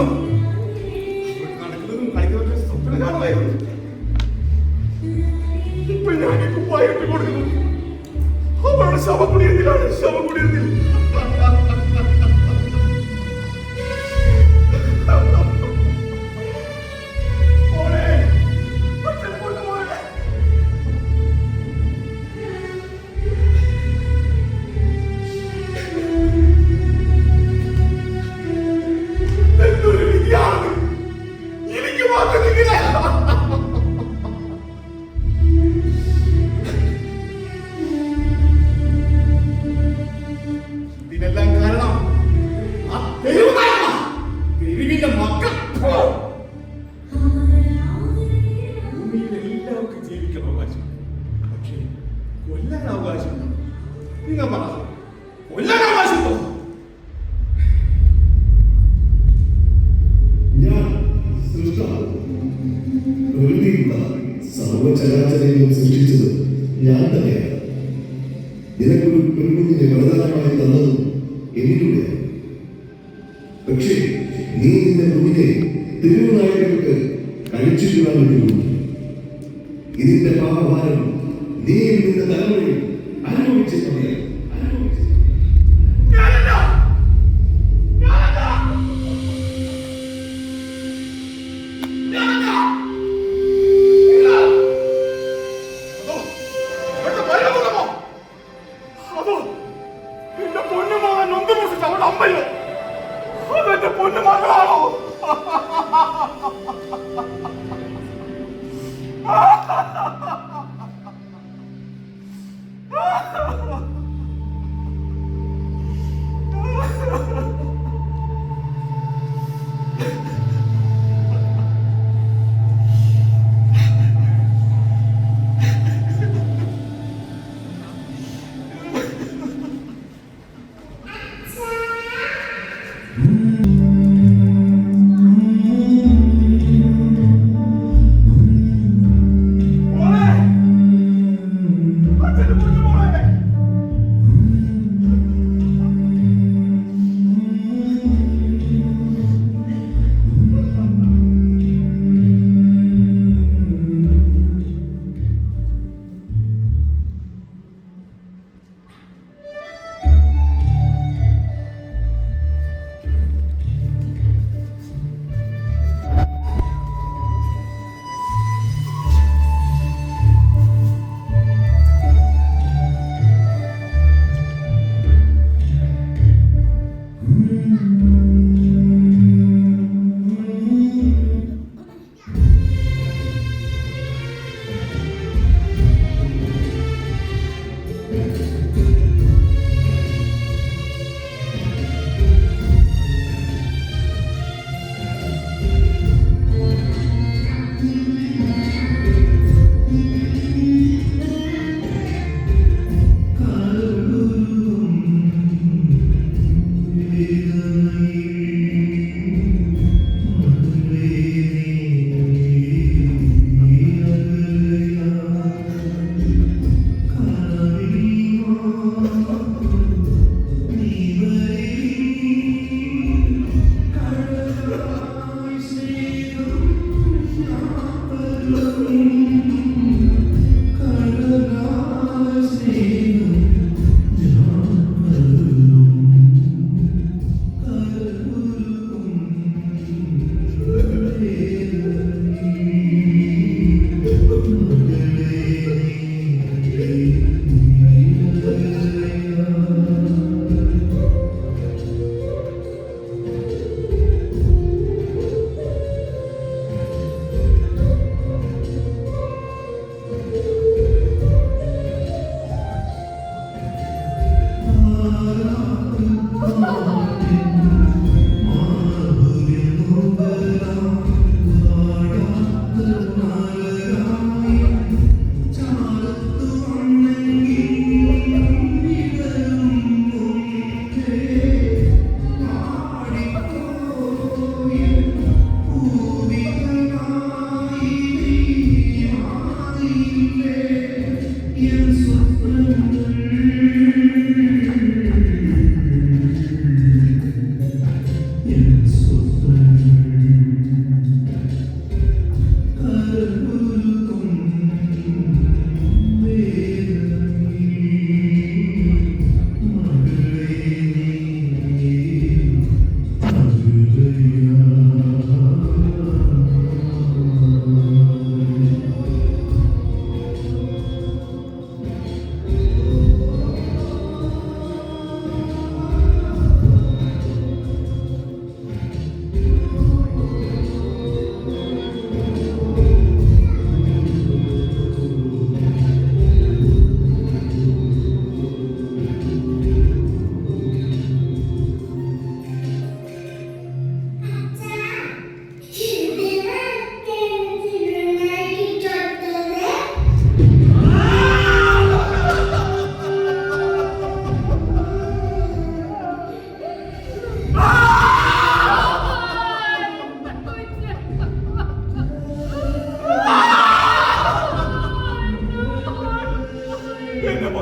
കാണുമോ നടക്കുന്നതും കളിക്കുന്നതും സ്വപ്നം കാണുമായിരുന്നു. ഇപ്പൊ ഞാൻ കുപ്പായിട്ട് കൊടുക്കുന്നു. അവളുടെ ശവകുടിയിരുന്നിലാണ് ശവകുടിയിരുന്നില്ല പക്ഷേ നീ നിന്റെ ഭൂമിയെ തിരുനായകർക്ക് കഴിച്ചിട്ടുള്ള ഇതിന്റെ പാപഭാരം നീ നിന്റെ തലമുറയിൽ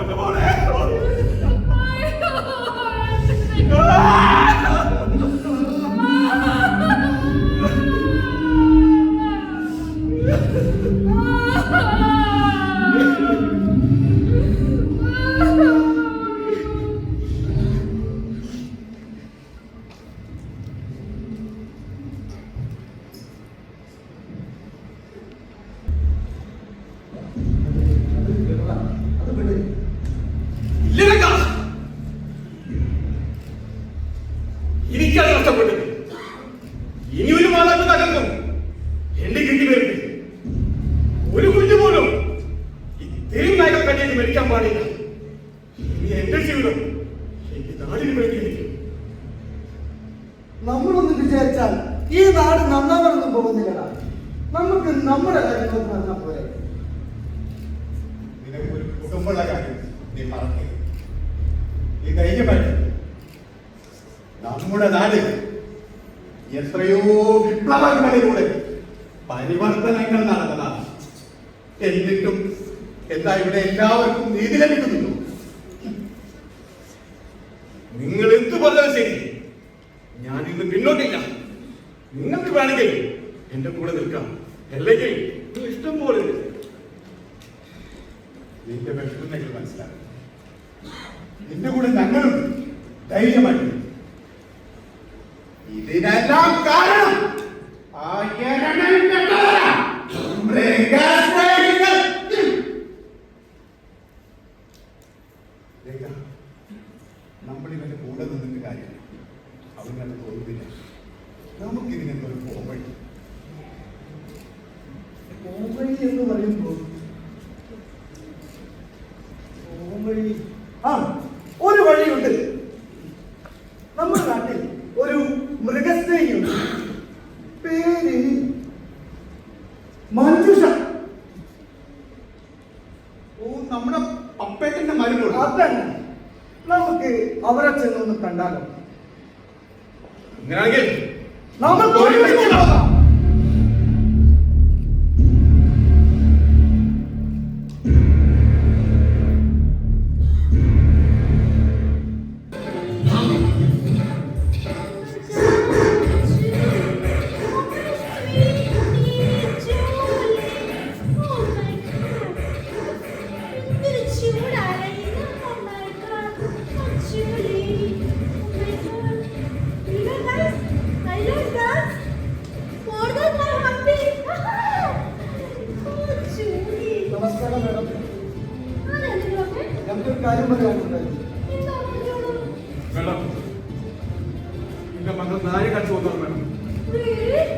the morning. ഇനി ഒരു മാതാവ് തകർന്നു എന്റെ കിട്ടി വരുന്നു ഒരു കുഞ്ഞു പോലും ഇത്രയും നായകം കടിയത് മരിക്കാൻ പാടില്ല. ഇനി എന്റെ ജീവിതം എന്റെ നാടിന് വേണ്ടി നമ്മളൊന്ന് വിചാരിച്ചാൽ ഈ നാട് നന്നാവണം ഇവിടെ എല്ലാവർക്കും നീതി ലഭിക്കുന്നുണ്ടോ? നിങ്ങൾ എന്തു പറഞ്ഞാലും ശരി. ഞാൻ ഇന്ന് പിന്നോട്ടില്ല. നിങ്ങൾക്ക് വേണമെങ്കിൽ എന്റെ കൂടെ നിൽക്കാം. അല്ലെങ്കിൽ Não, não queria entrar em forma. నాకు నా ఖర్చు అవుతుంది మేడం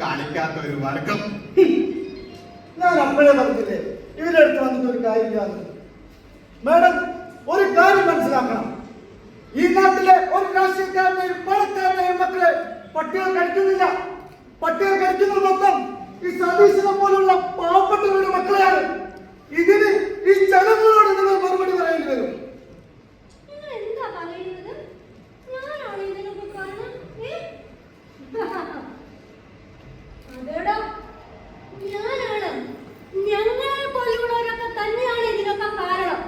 കാണിക്കാത്ത ഒരു വർഗം. ഞാൻ അപ്പോഴേ പറഞ്ഞില്ലേ ഇവരുടെ അടുത്ത് വന്നിട്ട് ഒരു കാര്യമില്ലാന്ന് മാഡം ഒരു കാര്യം മനസ്സിലാക്കണം. ഈ നാട്ടിലെ ഒരു രാഷ്ട്രീയക്കാരനെയും പണക്കാരനെയും മക്കളെ പട്ടികൾ കഴിക്കുന്നില്ല. പട്ടികൾ കഴിക്കുന്നത് മൊത്തം ഈ സതീശനെ പോലുള്ള പാവപ്പെട്ടവരുടെ മക്കളെയാണ്. ഇതിന് ഈ ജനങ്ങളോട് നിങ്ങൾ മറുപടി പറയേണ്ടി വരും. നിങ്ങൾ എന്താ പറയുന്നത്? ഞാനാണോ ഇതിനൊക്കെ കാരണം? അതേടാ, ഞാനാണ്. ഞങ്ങളെ പോലുള്ളവരൊക്കെ തന്നെയാണ് ഇതിനൊക്കെ കാരണം.